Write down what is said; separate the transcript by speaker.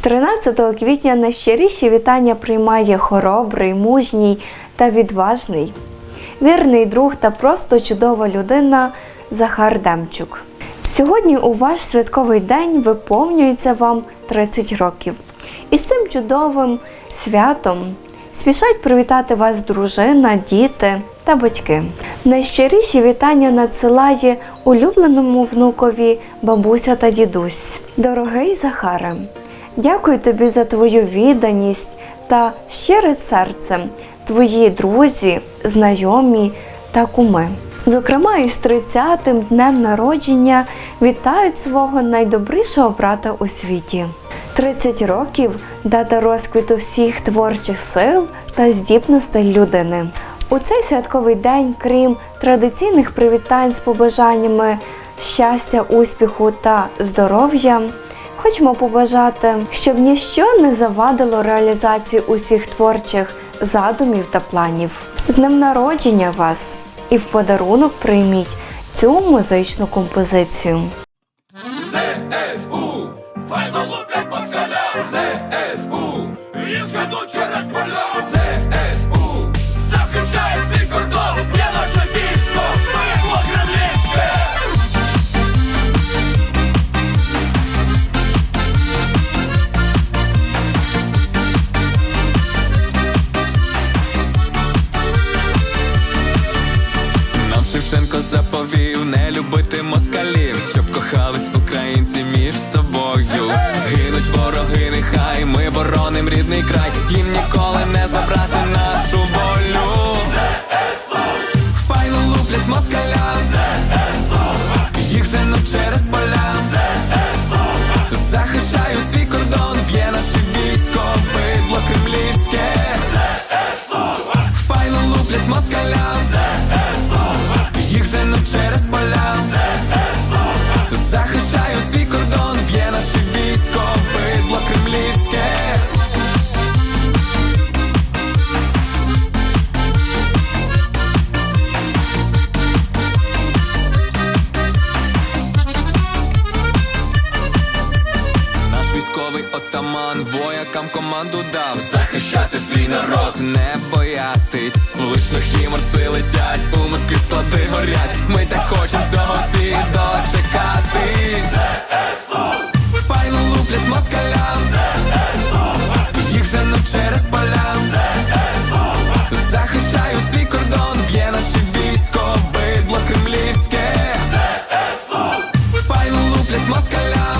Speaker 1: 13 квітня найщиріші вітання приймає хоробрий, мужній та відважний, вірний друг та просто чудова людина Захар Демчук. Сьогодні у ваш святковий день виповнюється вам 30 років. І з цим чудовим святом спішать привітати вас дружина, діти та батьки. Найщиріші вітання надсилає улюбленому внукові бабуся та дідусь. Дорогий Захаре, дякую тобі за твою відданість та щире серце, твої друзі, знайомі та куми. Зокрема, із 30-тим днем народження вітають свого найдобрішого брата у світі. 30 років дата розквіту всіх творчих сил та здібностей людини. У цей святковий день, крім традиційних привітань з побажаннями щастя, успіху та здоров'я, хочемо побажати, щоб ніщо не завадило реалізації усіх творчих задумів та планів. З днем народження вас! І в подарунок прийміть цю музичну композицію.
Speaker 2: ЗСУ, файно луплять москаля ЗСУ, їх женуть через поля ЗСУ, нехай. Ми бороним рідний край, їм ніколи не забрати нашу волю. Файно луплять москаля, їх женуть через Полякам команду дав захищати свій народ, не боятись Влучних і морси летять, у Москві склади горять. Ми так хочемо цього всі дочекатись. Файно луплять москалям, їх женуть через полян, Захищають свій кордон, б'є наше військо, бидло кремлівське. Файно луплять москалям.